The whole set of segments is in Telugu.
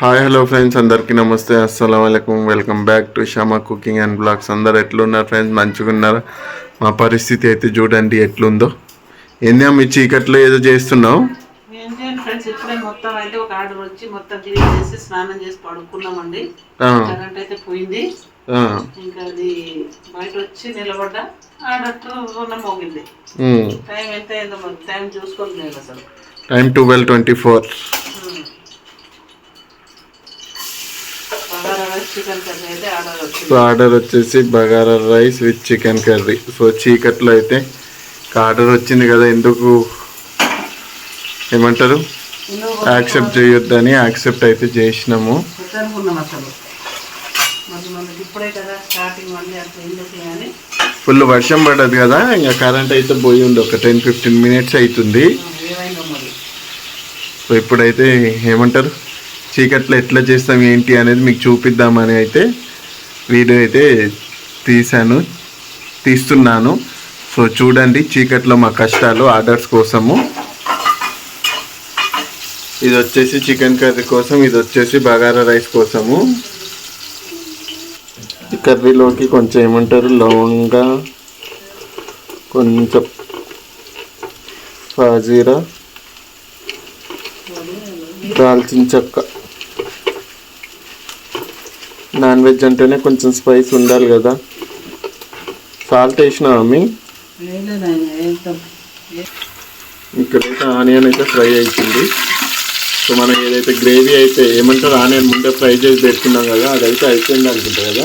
హాయ్ హలో ఫ్రెండ్స్ అందరికీ నమస్తే. అస్సలం అయికం welcome back to Shama cooking and blogs అందరు ఎట్లున్నారు ఫ్రెండ్స్ మంచిగా ఉన్నారు? మా పరిస్థితి అయితే చూడండి ఎట్లుందో. ఏంది మీ చీకట్లో ఏదో చేస్తున్నావు? ఏం చేయండి ఫ్రెండ్స్ ఇప్పుడే మొత్తం అయితే ఒక ఆర్డర్ వచ్చి మొత్తం క్లీన్ చేసి స్నానం చేసి పడుకున్నామండి. ఆ, కరెంట్ అయితే పోయింది. ఆ, ఇంకా అది బయట వచ్చి నిలబడ్డా ఆర్డర్ ఉన్న మోగింది. ఉమ్. టైం ఎంత అయిందో మరి టైం చూసుకోలేదు అసలు. Time twelve twenty four um. Bagara rice chicken curry అయితే ఆర్డర్ సో ఆర్డర్ వచ్చేసి bagara rice with chicken curry. So చీకట్లో అయితే ఆర్డర్ వచ్చింది కదా ఎందుకు ఏమంటారు? యాక్సెప్ట్ చేయొద్దని యాక్సెప్ట్ అయితే చేసినాము. ఫుల్ వర్షం పడ్డది కదా ఇంకా కరెంట్ అయితే పోయి ఉంది ఒక టెన్ ఫిఫ్టీన్ మినిట్స్ అవుతుంది. సో ఇప్పుడైతే ఏమంటారు? చీకట్లో ఎట్లా చేస్తాం ఏంటి అనేది మీకు చూపిద్దామని అయితే వీడియో అయితే తీశాను తీస్తున్నాను. సో చూడండి చీకట్లో మా కష్టాలు ఆర్డర్స్ కోసము. ఇది వచ్చేసి చికెన్ కర్రీ కోసం ఇది వచ్చేసి బగారా రైస్ కోసము. కర్రీలోకి కొంచెం ఏమంటారు లవంగా కొంచెం ఫాజీరా దాల్చిన చెక్క. నాన్ వెజ్ అంటేనే కొంచెం స్పైస్ ఉండాలి కదా. సాల్ట్ వేసినా మమ్మీ ఇక్కడైతే ఆనియన్ అయితే ఫ్రై అవుతుంది సో మనం ఏదైతే గ్రేవీ అయితే ఏమంటారు ఆనియన్ ముందే ఫ్రై చేసి పెట్టుకున్నాం కదా అదైతే అయిపోయింది అనుకుంటా కదా.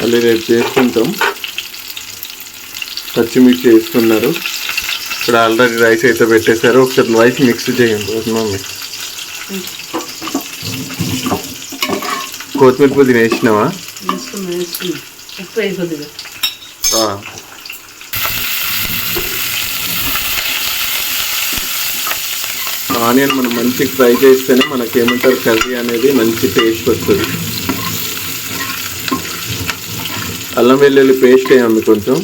మళ్ళీ రేపు చేసుకుంటాం. పచ్చిమిర్చి వేస్తున్నారు ఇక్కడ ఆల్రెడీ రైస్ అయితే పెట్టేశారు. ఒకసారి రైస్ మిక్స్ చేయండి. మమ్మీ కొత్తిమీర పుదీనా వేసినావా ఉప్పు ఆనియన్ మనం మంచిగా ఫ్రై చేస్తేనే మనకి ఏమంటారు కర్రీ అనేది మంచి టేస్ట్ వస్తుంది. అల్లం వెల్లుల్లి పేస్ట్ వేయండి కొంచెం.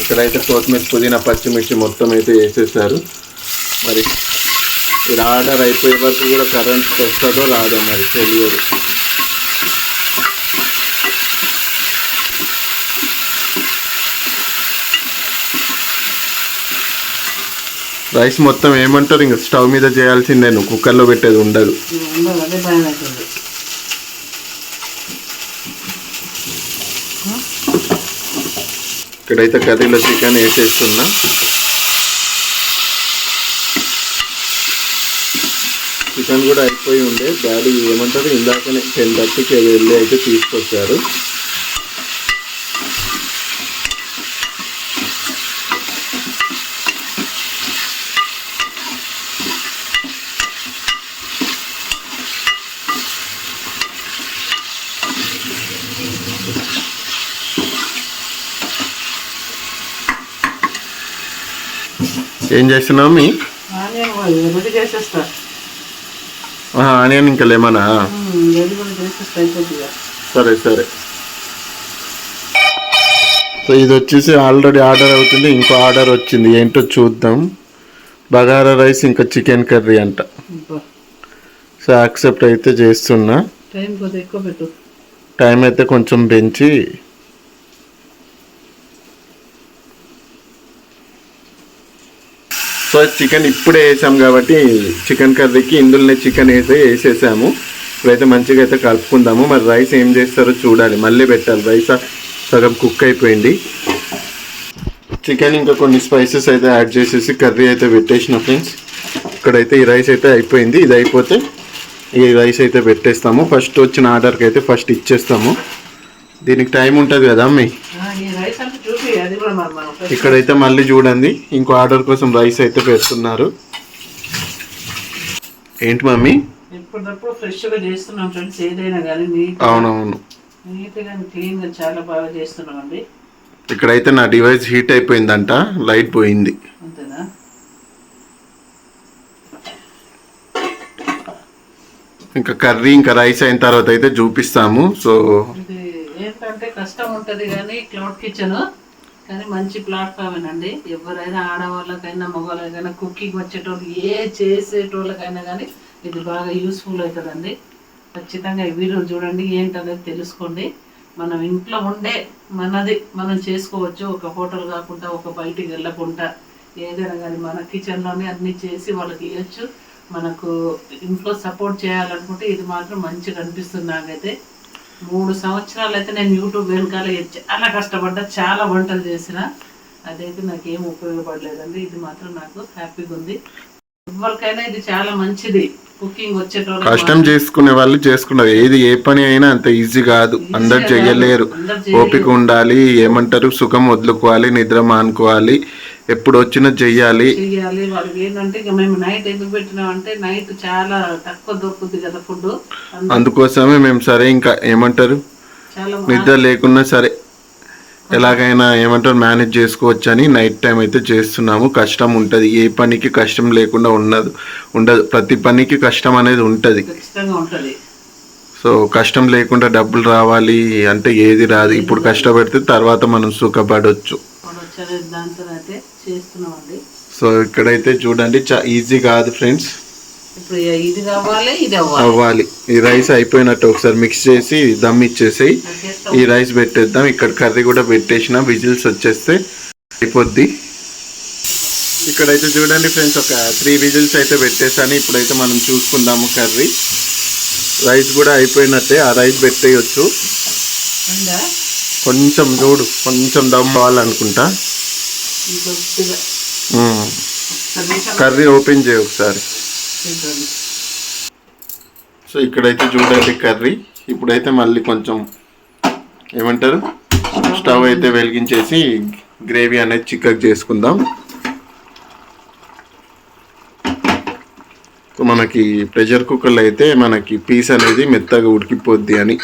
ఇక్కడైతే కొత్తిమీర పుదీనా పచ్చిమిర్చి మొత్తం అయితే వేసేసారు. మరి ఇది ఆర్డర్ అయిపోయే వరకు కూడా కరెంట్ వస్తుందో రాదో మరి తెలియదు. రైస్ మొత్తం ఏమంటారు? ఇంకా స్టవ్ మీద చేయాల్సిందే నువ్వు కుక్కర్లో పెట్టేది ఉండదు. ఇక్కడైతే కర్రీలో చికెన్ వేసేస్తున్నా. చికెన్ కూడా అయిపోయి ఉండే. డాడీ ఏమంటారు ఇందాకనే టెన్ థర్టీకి వెళ్ళి అయితే తీసుకొచ్చారు. ఏం చేస్తున్నావు మీ? చేసేస్తా. ఆనియన్ ఇంకా లేమనా? సరే సరే. సో ఇది వచ్చేసి ఆల్రెడీ ఆర్డర్ అవుతుంది ఇంకో ఆర్డర్ వచ్చింది. ఏంటో చూద్దాం. బగారా రైస్ ఇంకా చికెన్ కర్రీ అంట. సో యాక్సెప్ట్ అయితే చేస్తున్నా. టైం అయితే కొంచెం పెంచి సో చికెన్ ఇప్పుడే వేసాం కాబట్టి చికెన్ కర్రీకి ఇందులోనే చికెన్ వేసి వేసేసాము. ఇప్పుడైతే మంచిగా అయితే కలుపుకుందాము. మరి రైస్ ఏం చేస్తారో చూడాలి. మళ్ళీ పెట్టాలి. రైస్ సగం కుక్ అయిపోయింది. చికెన్ ఇంకా కొన్ని స్పైసెస్ అయితే యాడ్ చేసేసి కర్రీ అయితే పెట్టేసిన ఫ్రెండ్స్. ఇక్కడైతే ఈ రైస్ అయితే అయిపోయింది. ఇది అయిపోతే ఈ రైస్ అయితే పెట్టేస్తాము. ఫస్ట్ వచ్చిన ఆర్డర్కి అయితే ఫస్ట్ ఇచ్చేస్తాము. దీనికి టైం ఉంటుంది కదా మీ ఇక్కడైతే మళ్ళీ చూడండి ఇంకో ఆర్డర్ కోసం రైస్ అయితే పెడుతున్నారు. ఏంటి మమ్మీ? ఎప్పటికప్పుడు ఫ్రెష్గా చేస్తున్నాం ఫ్రెండ్స్ ఏదైనా కానీ నీట్ అవునవును. నీట్గా క్లీన్గా చాలా బాగా చేస్తున్నాం అండి. ఇక్కడైతే నా డివైస్ హీట్ అయిపోయిందంట లైట్ పోయింది. అంతేనా? ఇంకా కర్రీ ఇంకా రైస్ అయిన తర్వాత అయితే చూపిస్తాము. సో ఏంటంటే కష్టం ఉంటుంది కానీ క్లౌడ్ కిచెన్. కానీ మంచి ప్లాట్ఫామ్ అండి. ఎవరైనా ఆడవాళ్ళకైనా మగవాళ్ళకైనా కుకింగ్ వచ్చేటోళ్ళు ఏ చేసేటోళ్ళకైనా కానీ ఇది బాగా యూస్ఫుల్ అవుతుందండి. ఖచ్చితంగా ఈ వీడియో చూడండి ఏంటనేది తెలుసుకోండి. మనం ఇంట్లో ఉండే మనది మనం చేసుకోవచ్చు. ఒక హోటల్ కాకుండా ఒక బయటికి వెళ్ళకుండా. ఏదైనా కానీ మన కిచెన్లోనే అన్ని చేసి వాళ్ళకి ఇవ్వచ్చు మనకు ఇంట్లో సపోర్ట్ చేయాలనుకుంటే ఇది మాత్రం మంచిగా అనిపిస్తుంది నాకైతే. మూడు సంవత్సరాలు అయితే నేను యూట్యూబ్ వెనకాల చాలా కష్టపడ్డా చాలా వంటలు చేసిన. అదైతే నాకు ఏం ఉపయోగపడలేదండి. ఇది మాత్రం నాకు హ్యాపీగా ఉంది. ఎవరికైనా ఇది చాలా మంచిది. కుకింగ్ వచ్చేటోళ్ళు కష్టం చేసుకునే వాళ్ళు చేసుకున్నారు. ఏది ఏ పని అయినా అంత ఈజీ కాదు. అందరు చెయ్యలేరు. అందరు ఓపిక ఉండాలి ఏమంటారు? సుఖం వదులుకోవాలి నిద్ర మానుకోవాలి. ఎప్పుడు వచ్చినా చెయ్యాలి. చెయ్యాలి. వాళ్ళకి ఏంటంటే ఇక మేము నైట్ ఎందుకు పెట్టినామంటే నైట్ చాలా తక్కువ దొరుకుతుంది కదా ఫుడ్ అందుకోసమే మేము సరే ఇంకా ఏమంటారు? నిద్ర లేకున్నా సరే ఎలాగైనా ఏమంటారు? మేనేజ్ చేసుకోవచ్చు అని నైట్ టైం అయితే చేస్తున్నాము. కష్టం ఉంటుంది. ఏ పనికి కష్టం లేకుండా ఉండదు ఉండదు. ప్రతి పనికి కష్టం అనేది ఉంటుంది. సో కష్టం లేకుండా డబ్బులు రావాలి అంటే ఏది రాదు. ఇప్పుడు కష్టపడితే తర్వాత మనం సుఖపడవచ్చు దాంతో అయితే చేస్తున్నామండి. సో ఇక్కడైతే చూడండి ఈజీ కాదు ఫ్రెండ్స్ ఇప్పుడు ఇది కావాలి ఇది అవ్వాలి. ఈ రైస్ అయిపోయినట్టు ఒకసారి మిక్స్ చేసి దమ్ ఇచ్చేసేయి. చేస్తాం. ఈ రైస్ పెట్టేద్దాం. ఇక్కడ కర్రీ కూడా పెట్టేసిన విజిల్స్ వచ్చేస్తే అయిపోద్ది. ఇక్కడైతే చూడండి ఫ్రెండ్స్ ఒక త్రీ విజిల్స్ అయితే పెట్టేసాను. ఇప్పుడైతే మనం చూసుకుందాము కర్రీ. రైస్ కూడా అయిపోయినట్టే ఆ రైస్ పెట్టేయచ్చు? కొంచెం చూడు కొంచెం దమ్ అవ్వాలనుకుంటా కర్రీ ఓపెన్ చేయి ఒకసారి. సో ఇక్కడైతే చూడండి కర్రీ. ఇప్పుడైతే మళ్ళీ కొంచెం ఏమంటారు? స్టవ్ అయితే వెలిగించేసి గ్రేవీ అనేది చిక్కగా చేసుకుందాం. మనకి ప్రెషర్ కుక్కర్లో అయితే మనకి పీస్ అనేది మెత్తగా ఉడికిపోద్ది అని.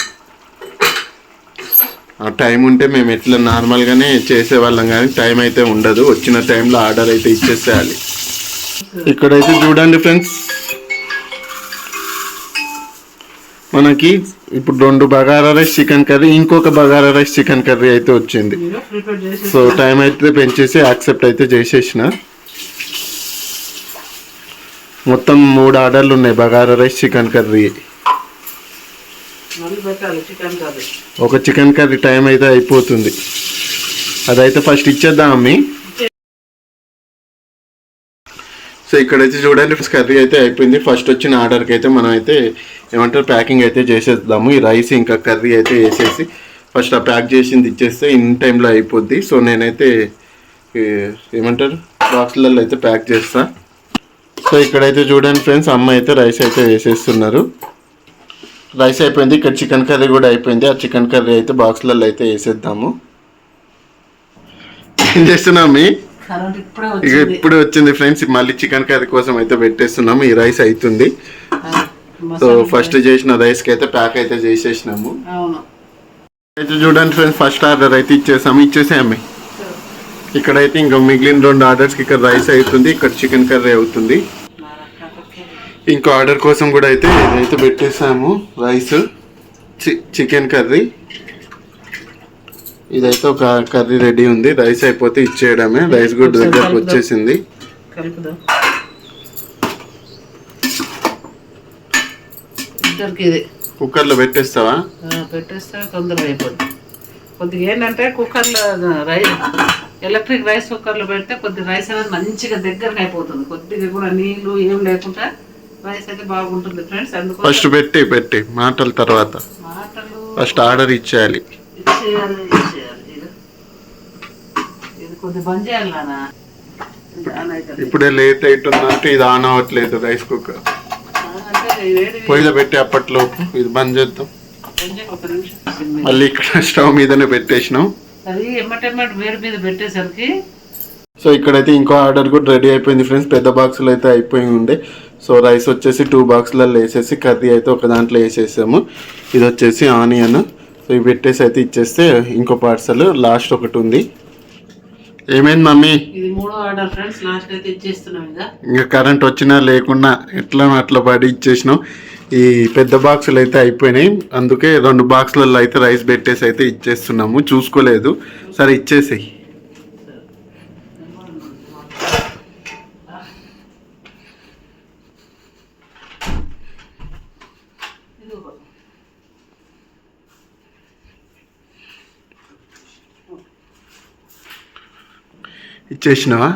టైం ఉంటే మేము ఎట్లా నార్మల్గానే చేసేవాళ్ళం కానీ టైం అయితే ఉండదు. వచ్చిన టైంలో ఆర్డర్ అయితే ఇచ్చేసేయాలి. ఇక్కడైతే చూడండి ఫ్రెండ్స్. మనకి ఇప్పుడు రెండు బగారా రైస్ చికెన్ కర్రీ ఇంకొక బగారా రైస్ చికెన్ కర్రీ అయితే వచ్చింది. సో టైం అయితే పెంచేసి యాక్సెప్ట్ అయితే చేసేసిన. మొత్తం మూడు ఆర్డర్లు ఉన్నాయి బగారా రైస్ చికెన్ కర్రీ మళ్ళీ పెట్టాలి చికెన్ కర్రీ ఒక చికెన్ కర్రీ టైం అయితే అయిపోతుంది. అదైతే ఫస్ట్ ఇచ్చేద్దాం అమ్మి. సో ఇక్కడైతే చూడండి కర్రీ అయితే అయిపోయింది. ఫస్ట్ వచ్చిన ఆర్డర్కి అయితే మనం అయితే ఏమంటారు ప్యాకింగ్ అయితే చేసేద్దాము. ఈ రైస్ ఇంకా కర్రీ అయితే వేసేసి ఫస్ట్ ఆ ప్యాక్ చేసింది ఇచ్చేస్తే ఇన్ టైంలో అయిపోద్ది. సో నేనైతే ఏమంటారు బాక్స్లలో అయితే ప్యాక్ చేస్తా. సో ఇక్కడైతే చూడండి ఫ్రెండ్స్ అమ్మ అయితే రైస్ అయితే వేసేస్తున్నారు. రైస్ అయిపోయింది. ఇక్కడ చికెన్ కర్రీ కూడా అయిపోయింది. ఆ చికెన్ కర్రీ అయితే బాక్స్లలో అయితే వేసేద్దాము. ఏం చేస్తున్నాం మీ కరెంట్ ఇప్పుడే ఇక ఇప్పుడు వచ్చింది ఫ్రెండ్స్. మళ్ళీ చికెన్ కర్రీ కోసం అయితే పెట్టేస్తున్నాము. ఈ రైస్ అవుతుంది సో ఫస్ట్ చేసిన రైస్కి అయితే ప్యాక్ అయితే చేసేసినాము. అయితే చూడండి ఫ్రెండ్స్ ఫస్ట్ ఆర్డర్ అయితే ఇచ్చేసాము. ఇచ్చేసాము ఇక్కడైతే ఇంకా మిగిలిన రెండు ఆర్డర్స్కి ఇక్కడ రైస్ అవుతుంది. ఇక్కడ చికెన్ కర్రీ అవుతుంది. ఇంకో ఆర్డర్ కోసం కూడా అయితే ఇదైతే పెట్టేసాము రైస్. చి చికెన్ కర్రీ. ఇదైతే ఒక కర్రీ రెడీ ఉంది. రైస్ అయిపోతే ఇచ్చేయడమే. రైస్ కూడా దగ్గరకు వచ్చేసింది. కుక్కర్లో పెట్టేస్తావా? పెట్టేస్తే తొందరగా అయిపోద్ది. కొద్దిగా ఏంటంటే కుక్కర్లో రైస్ ఎలక్ట్రిక్ రైస్ కుక్కర్లో పెడితే కొద్దిగా రైస్ అనేది మంచిగా దగ్గరకు అయిపోతుంది. కొద్దిగా కూడా నీళ్ళు ఏం లేకుండా రైస్ అయితే బాగుంటుంది ఫ్రెండ్స్. అందుకోసం ఫస్ట్ పెట్టి పెట్టి మాటల తర్వాత. మాటలు ఫస్ట్ ఆర్డర్ ఇచ్చేయాలి. ఇచ్చేయాలి ఇచ్చేయాలి. ఇది ఇది కొద్దిగా బంద్ చేయాలి నాన్న. ఇది ఆన్ అవుతుంది. ఇప్పుడే లేట్ అవుతుందంటే ఇది ఆన్ అవ్వట్లేదు రైస్ కుక్కర్. అంటే పొయ్యిలో పెట్టి అప్పట్లోపు ఇది బంద్ చేద్దాం. కొంచెం ఒక నిమిషం సిమ్ మీద. మళ్ళీ ఇక్కడ స్టవ్ మీదనే పెట్టేసినాం. అది ఎమ్మటెమ్మట వేడి మీద పెట్టేసరికి సో ఇక్కడైతే ఇంకో ఆర్డర్ కూడా రెడీ అయిపోయింది ఫ్రెండ్స్. పెద్ద బాక్సులు అయితే అయిపోయి ఉండే. సో రైస్ వచ్చేసి టూ బాక్సులలో వేసేసి కర్రీ అయితే ఒక దాంట్లో వేసేసాము. ఇది వచ్చేసి ఆనియన్. సో ఇవి పెట్టేసి అయితే ఇచ్చేస్తే ఇంకో పార్సల్ లాస్ట్ ఒకటి ఉంది. ఏమైంది మమ్మీ? ఇంకా. కరెంట్ వచ్చినా లేకున్నా ఎట్లా అట్లా పడి ఇచ్చేసినాం. ఈ పెద్ద బాక్సులు అయితే అయిపోయినాయి. అందుకే రెండు బాక్సులలో అయితే రైస్ పెట్టేసి అయితే ఇచ్చేస్తున్నాము. చూసుకోలేదు. సరే ఇచ్చేసేయి. ఇచ్చేసినావా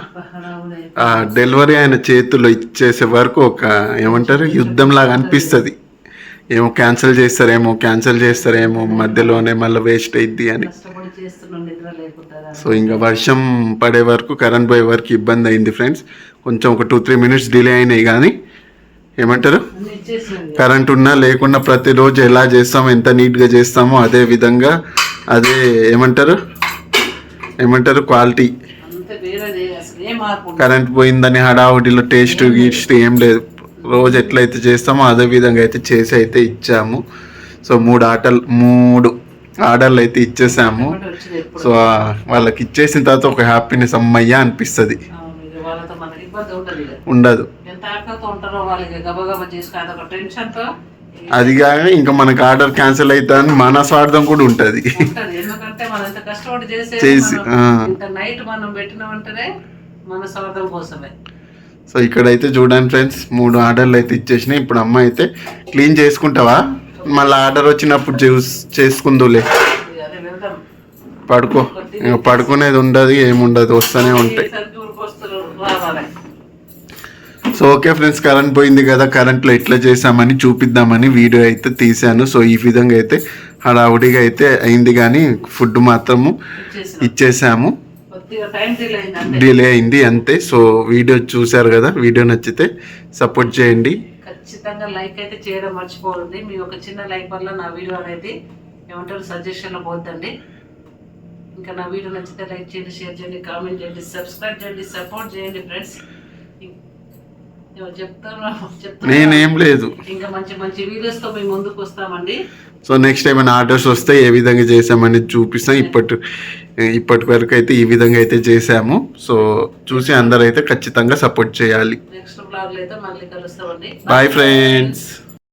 ఆ డెలివరీ ఆయన చేతుల్లో ఇచ్చేసే వరకు ఒక ఏమంటారు యుద్ధం లాగా అనిపిస్తుంది. ఏమో క్యాన్సిల్ చేస్తారేమో క్యాన్సిల్ చేస్తారేమో మధ్యలోనే మళ్ళీ వేస్ట్ అయింది అని. సో ఇంకా వర్షం పడే వరకు కరెంట్ పోయే వరకు ఇబ్బంది అయింది ఫ్రెండ్స్. కొంచెం ఒక టూ త్రీ మినిట్స్ డిలే అయినాయి కానీ ఏమంటారు. కరెంట్ ఉన్నా లేకున్నా ప్రతిరోజు ఎలా చేస్తామో ఎంత నీట్గా చేస్తామో అదే విధంగా అదే ఏమంటారు? ఏమంటారు? క్వాలిటీ అంతే వేరేది అసలు ఏ మార్పు ఉండదు. కరెంట్ పోయిందని హడావుడిలో టేస్ట్ గీస్ట్ ఏం లేదు. రోజు ఎట్లయితే చేస్తామో అదే విధంగా అయితే చేసి అయితే ఇచ్చాము. సో మూడు ఆటలు మూడు ఆర్డర్లు అయితే ఇచ్చేసాము. సో వాళ్ళకి ఇచ్చేసిన తర్వాత ఒక హ్యాపీనెస్ అమ్మయ్య అనిపిస్తుంది. ఉండదు అది కాక ఇంకా మనకు ఆర్డర్ క్యాన్సిల్ అవుతుందని మన స్వార్థం కూడా ఉంటుంది. చేసి, నైట్ మనం మన స్వార్థం కోసమే. సో ఇక్కడైతే చూడండి ఫ్రెండ్స్ మూడు ఆర్డర్లు అయితే ఇచ్చేసినాయి. ఇప్పుడు అమ్మ అయితే క్లీన్ చేసుకుంటావా? మళ్ళీ ఆర్డర్ వచ్చినప్పుడు చూస్ చేసుకుందులే. పడుకో. ఇంకా పడుకునేది ఉండదు ఏముండదు వస్తూనే ఉంటాయి. సో ఓకే ఫ్రెండ్స్ కరెంట్ పోయింది కదా కరెంట్లో ఎట్లా చేసామని చూపిద్దామని వీడియో అయితే తీశాను. సో ఈ విధంగా అయితే హడావుడిగా అయితే అయింది కానీ ఫుడ్ మాత్రము ఇచ్చేసాము. డిలే అయింది అంతే. సో వీడియో చూశారు కదా వీడియో నచ్చితే సపోర్ట్ చేయండి. ఖచ్చితంగా లైక్ అయితే చేయడం మర్చిపోవద్దు మీ ఒక చిన్న లైక్ వల్ల నా వీడియో అనేది ఏమంటారు సజెషన్లో పోద్దండి. ఇంకా నా వీడియో నచ్చితే లైక్ చేయండి షేర్ చేయండి కామెంట్ చేయండి సబ్స్క్రైబ్ చేయండి సపోర్ట్ చేయండి ఫ్రెండ్స్ నేనేం లేదు. ఇంకా మంచి మంచి వీడియోస్తో మీ ముందుకు వస్తామండి. సో నెక్స్ట్ ఏమైనా ఆర్డర్స్ వస్తే ఏ విధంగా చేసామని చూపిస్తాం. ఇప్పటి ఇప్పటి వరకు అయితే ఈ విధంగా అయితే చేసాము. సో చూసి అందరూ అయితే ఖచ్చితంగా సపోర్ట్ చేయాలి. నెక్స్ట్ బ్లాగ్లో అయితే మళ్ళీ కలుస్తామండి. Bye friends